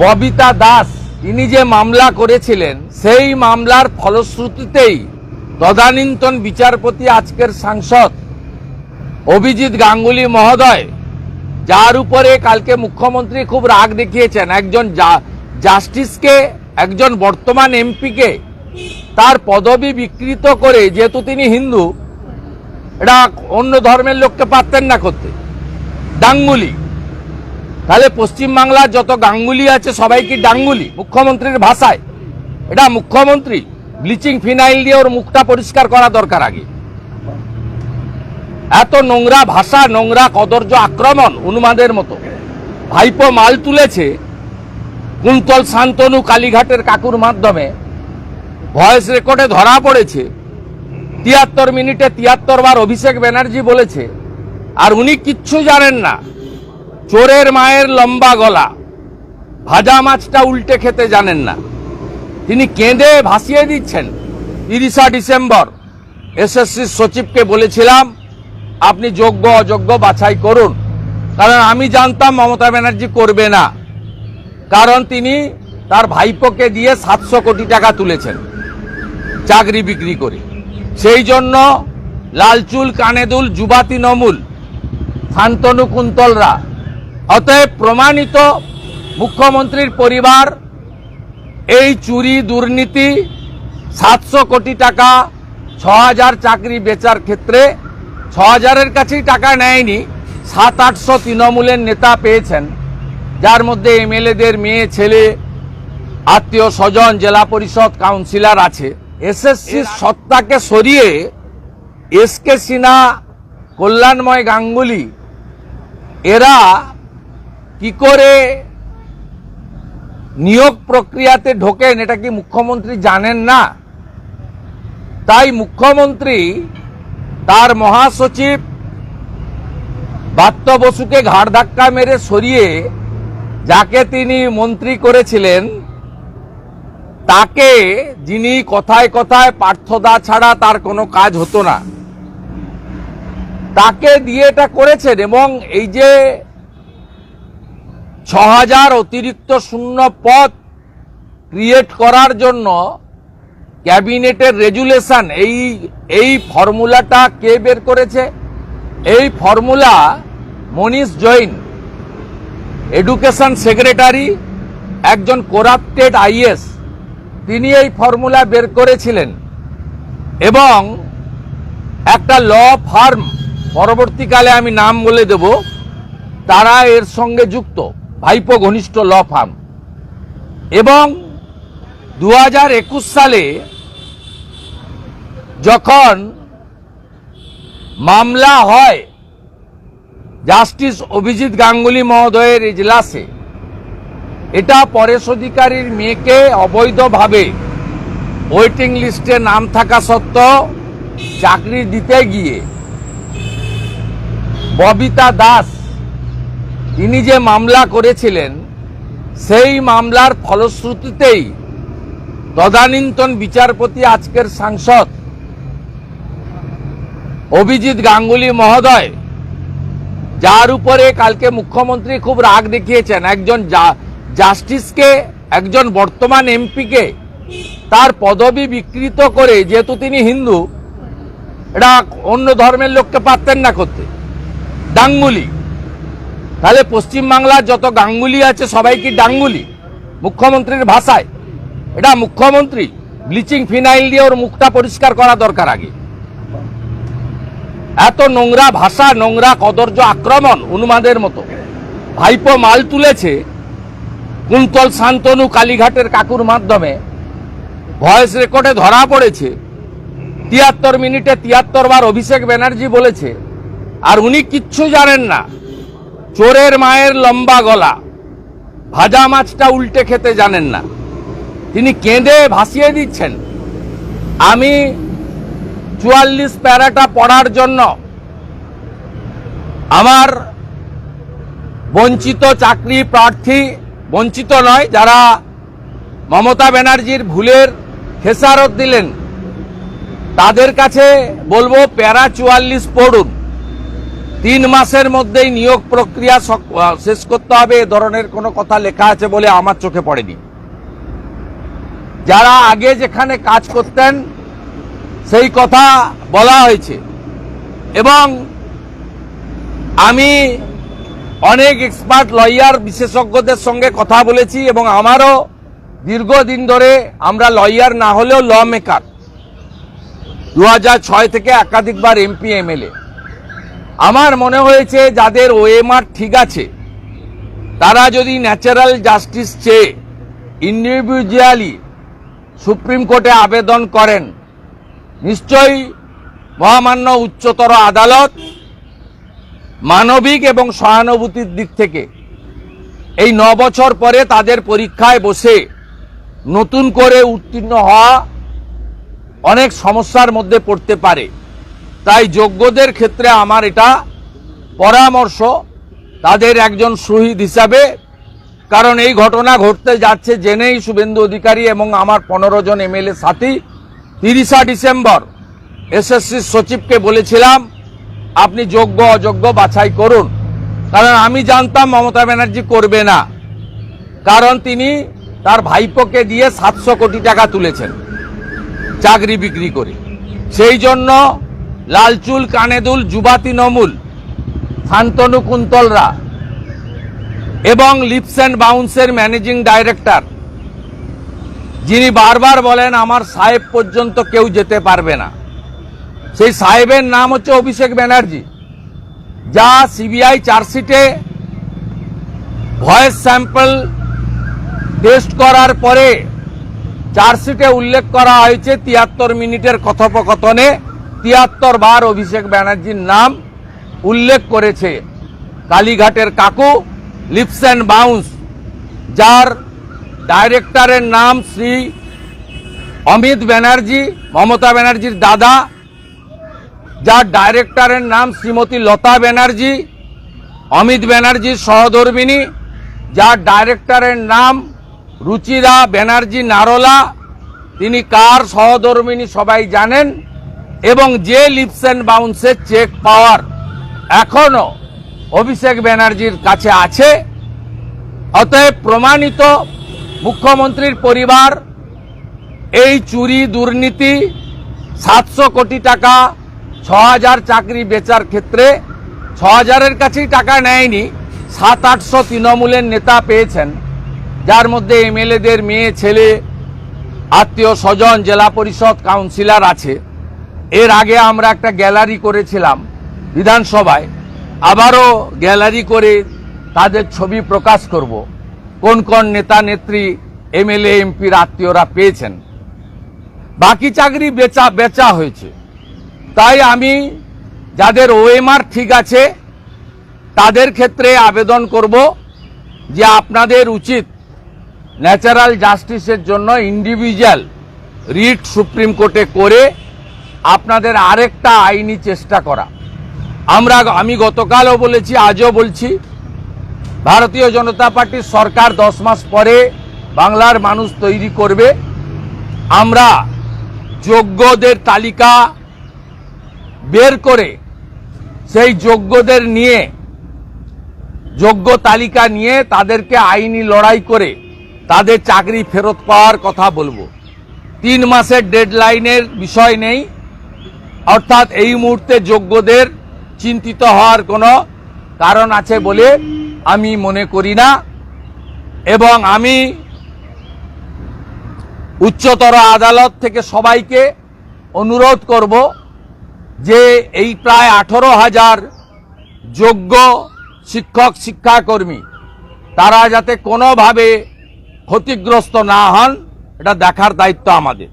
ববিতা দাস তিনি যে মামলা করেছিলেন, সেই মামলার ফলশ্রুতিতেই তদানীন্তন বিচারপতি আজকের সাংসদ অভিজিৎ গাঙ্গুলি মহোদয়, যার উপরে কালকে মুখ্যমন্ত্রী খুব রাগ দেখিয়েছেন, একজন জাস্টিসকে, একজন বর্তমান এমপিকে তার পদবি বিকৃত করে, যেহেতু তিনি হিন্দু এটা অন্য ধর্মের লোককে পারতেন না করতে। ডাঙ্গুলি তাহলে পশ্চিমবাংলার যত গাঙ্গুলি আছে, সবাই কি ডাঙ্গুলি মুখ্যমন্ত্রীর ভাষায়। এটা মুখ্যমন্ত্রী। ব্লিচিং ফিনাইল দিয়ে ওর মুখটা পরিষ্কার করা দরকার আগে। এত নোংরা ভাষা, নোংরা কদর্য আক্রমণ উন্মাদের মতো। ভাইপো মাল তুলেছে কুন্তল শান্তনু কালীঘাটের কাকুর মাধ্যমে। ভয়েস রেকর্ডে ধরা পড়েছে। তিয়াত্তর মিনিটে তিয়াত্তর বার অভিষেক ব্যানার্জি বলেছে। আর উনি কিচ্ছু জানেন না। চোরের মায়ের লম্বা গলা। ভাজা মাছটা উল্টে খেতে জানেন না। তিনি কেঁদে ভাসিয়ে দিচ্ছেন। তিরিশা ডিসেম্বর। এসএসসি সচিবকে বলেছিলাম, আপনি যোগ্য, অযোগ্য বাছাই করুন। কারণ আমি জানতাম মমতা ব্যানার্জি করবে না। কারণ তিনি তার ভাইপোকে দিয়ে সাতশো কোটি টাকা তুলেছেন, চাকরি বিক্রি করে। সেই জন্য লালচুল, কানেদুল যুবাতি নমুল, শান্তনু কুন্তলরা অতএব প্রমাণিত মুখ্যমন্ত্রীর পরিবার এই চুরি দুর্নীতি সাতশো কোটি টাকা ছ হাজার চাকরি বেচার ক্ষেত্রে ছ হাজারের কাছেই টাকা নেয়নি সাত আটশো তৃণমূলের নেতা পেয়েছেন। যার মধ্যে এমএলএদের মেয়ে ছেলে আত্মীয় স্বজন জেলা পরিষদ কাউন্সিলর আছে। এসএসসির সত্তাকে সরিয়ে এস কে সিনহা কল্যাণময় গাঙ্গুলি এরা কি করে নিয়োগ প্রক্রিয়াতে ঢোকেন এটা কি মুখ্যমন্ত্রী জানেন না? তাই মুখ্যমন্ত্রী, তার মহাসচিব বাত্য বসুকে ঘাড় ধাক্কা মেরে সরিয়ে যাকে তিনি মন্ত্রী করেছিলেন, তাকে যিনি কথায় কথায় পার্থদা ছাড়া তার কোনো কাজ হতো না। তাকে দিয়ে এটা করেছেন এবং এই যে ছ হাজার অতিরিক্ত শূন্য পদ ক্রিয়েট করার জন্য ক্যাবিনেটের রেজুলেশন, এই এই ফর্মুলাটা কে বের করেছে? এই formula Manish Jain, education secretary, একজন কোরাপ্টেড আইএস, তিনি এই ফর্মুলা বের করেছিলেন এবং একটা ল ফার্ম, পরবর্তীকালে আমি নাম বলে দেব, তারা এর সঙ্গে যুক্ত। ভাইপো ঘনিষ্ঠ ল ফার্ম। এবং দু একুশ সালে যখন মামলা হয় জাস্টিস অভিজিৎ গাঙ্গুলি মহোদয়ের এজলাসে এটা পরেশ অধিকারীর মেয়েকে অবৈধভাবে ওয়েটিং লিস্টে নাম থাকা সত্ত্বেও চাকরি দিতে গিয়ে ববিতা দাস তিনি যে মামলা করেছিলেন, সেই মামলার ফলশ্রুতিতেই তদানীন্তন বিচারপতি আজকের সাংসদ অভিজিৎ গাঙ্গুলি মহোদয়, যার উপরে কালকে মুখ্যমন্ত্রী খুব রাগ দেখিয়েছেন, একজন জাস্টিসকে, একজন বর্তমান এমপিকে তার পদবি বিকৃত করে, যেহেতু তিনি হিন্দু, এটা অন্য ধর্মের লোককে পারতেন না করতে। ডাঙ্গুলি তাহলে পশ্চিমবাংলার যত গাঙ্গুলি আছে, সবাই কি ডাঙ্গুলি? মুখ্যমন্ত্রীর ভাষায়। এটা মুখ্যমন্ত্রী ব্লিচিং ফিনাইল দিয়ে ওর মুখটা পরিষ্কার করা দরকার আগে। এত নোংরা ভাষা, নোংরা কদর্য আক্রমণ উন্মাদের মতো। ভাইপো মাল তুলেছে কুন্তল শান্তনু কালীঘাটের কাকুর মাধ্যমে। ভয়েস রেকর্ডে ধরা পড়েছে। তিয়াত্তর মিনিটে তিয়াত্তর বার অভিষেক ব্যানার্জি বলেছে, আর উনি কিচ্ছু জানেন না। চোরের মায়ের লম্বা গলা। ভাজা মাছটা উল্টে খেতে জানেন না। তিনি কেঁদে ভাসিয়ে দিচ্ছেন। আমি চুয়াল্লিশ প্যারাটা পড়ার জন্য আমার বঞ্চিত চাকরি প্রার্থী বঞ্চিত নয়, যারা মমতা ব্যানার্জির ভুলের খেসারত দিলেন, তাদের কাছে বলব প্যারা চুয়াল্লিশ পড়ুন। তিন মাসের মধ্যেই নিয়োগ প্রক্রিয়া শেষ করতে হবে। এ ধরনের কোনো কথা লেখা আছে বলে আমার চোখে পড়েনি। যারা আগে যেখানে কাজ করতেন, সেই কথা বলা হয়েছে। এবং আমি অনেক এক্সপার্ট লয়ার বিশেষজ্ঞদের সঙ্গে কথা বলেছি এবং আমারও দীর্ঘদিন ধরে আমরা লয়ার না হলেও ল মেকার। দু থেকে একাধিকবার এমপি, এমএলএ। আমার মনে হয়েছে যাদের ওএমআর ঠিক আছে, তারা যদি ন্যাচারাল জাস্টিস চেয়ে ইন্ডিভিজুয়ালি সুপ্রিম কোর্টে আবেদন করেন, নিশ্চয়ই মহামান্য উচ্চতর আদালত মানবিক এবং সহানুভূতির দিক থেকে এই ন বছর পরে তাদের পরীক্ষায় বসে নতুন করে উত্তীর্ণ হওয়া অনেক সমস্যার মধ্যে পড়তে পারে। তাই যোগ্যদের ক্ষেত্রে আমার এটা পরামর্শ, তাদের একজন শহীদ হিসাবে। কারণ এই ঘটনা ঘটতে যাচ্ছে জেনেই শুভেন্দু অধিকারী এবং আমার পনেরো জন এমএলএ সাথী। তিরিশা ডিসেম্বর, এসএসসি সচিবকে বলেছিলাম, আপনি যোগ্য, অযোগ্য বাছাই করুন। কারণ আমি জানতাম মমতা ব্যানার্জি করবে না। কারণ তিনি তার ভাইপোকে দিয়ে সাতশো কোটি টাকা তুলেছেন, চাকরি বিক্রি করে। সেই জন্য লালচুল কানেদুল যুবাতি নমুল, শান্তনু কুন্তলরা এবং লিপস অ্যান্ড বাউন্সের ম্যানেজিং ডাইরেক্টর, যিনি বারবার বলেন, আমার সাহেব পর্যন্ত কেউ যেতে পারবে না। সেই সাহেবের নাম হচ্ছে অভিষেক ব্যানার্জি, যা সিবিআই চার্জশিটে ভয়েস স্যাম্পল টেস্ট করার পরে চার্জশিটে উল্লেখ করা হয়েছে তিয়াত্তর মিনিটের কথোপকথনে। তিয়াত্তর বার অভিষেক ব্যানার্জির নাম উল্লেখ করেছে কালীঘাটের কাকু, লিপস অ্যান্ড বাউন্স, যার ডাইরেক্টরের নাম শ্রী অমিত ব্যানার্জি, মমতা ব্যানার্জির দাদা, যার ডাইরেক্টরের নাম শ্রীমতী লতা ব্যানার্জি, অমিত ব্যানার্জির সহধর্মিনী যার ডাইরেক্টরের নাম রুচিরা ব্যানার্জি নারোলা, তিনি কার সহধর্মিনী সবাই জানেন? এবং যে লিপস অ্যান্ড বাউন্সের চেক পাওয়ার এখনও অভিষেক ব্যানার্জির কাছে আছে, অতএব প্রমাণিত মুখ্যমন্ত্রীর পরিবার এই চুরি দুর্নীতি সাতশো কোটি টাকা ছ হাজার চাকরি বেচার ক্ষেত্রে ছ হাজারের কাছেই টাকা নেয়নি, সাত আটশো তৃণমূলের নেতা পেয়েছেন। যার মধ্যে এমএলএদের মেয়ে, ছেলে, আত্মীয় স্বজন, জেলা পরিষদ কাউন্সিলর আছে। এর আগে আমরা একটা গ্যালারি করেছিলাম বিধানসভায়। আবারও গ্যালারি করে তাদের ছবি প্রকাশ করব। কোন কোন নেতা, নেত্রী, এমএলএ, এমপির আত্মীয়রা পেয়েছেন। বাকি চাকরি বেচা বেচা হয়েছে। তাই আমি যাদের ওএমআর ঠিক আছে, তাদের ক্ষেত্রে আবেদন করব যে আপনাদের উচিত ন্যাচারাল জাস্টিসের জন্য ইন্ডিভিজুয়াল রিট সুপ্রিম কোর্টে করে আপনাদের আরেকটা আইনি চেষ্টা করা। আমরা আমি গতকালও বলেছি, আজও বলছি, ভারতীয় জনতা পার্টির সরকার দশ মাস পরে বাংলার মানুষ তৈরি করবে। আমরা যোগ্যদের তালিকা বের করে সেই যোগ্যদের নিয়ে, যোগ্য তালিকা নিয়ে তাদেরকে আইনি লড়াই করে তাদের চাকরি ফেরত পাওয়ার কথা বলব। তিন মাসের ডেডলাইনের বিষয় নেই। অর্থাৎ এই মুহূর্তে যোগ্যদের চিন্তিত হওয়ার কোনো কারণ আছে বলে আমি মনে করি না। এবং আমি উচ্চতর আদালত থেকে সবাইকে অনুরোধ করব যে এই প্রায় আঠেরো হাজার যোগ্য শিক্ষক, শিক্ষাকর্মী তারা যাতে কোনোভাবে ক্ষতিগ্রস্ত না হন, এটা দেখার দায়িত্ব আমাদের।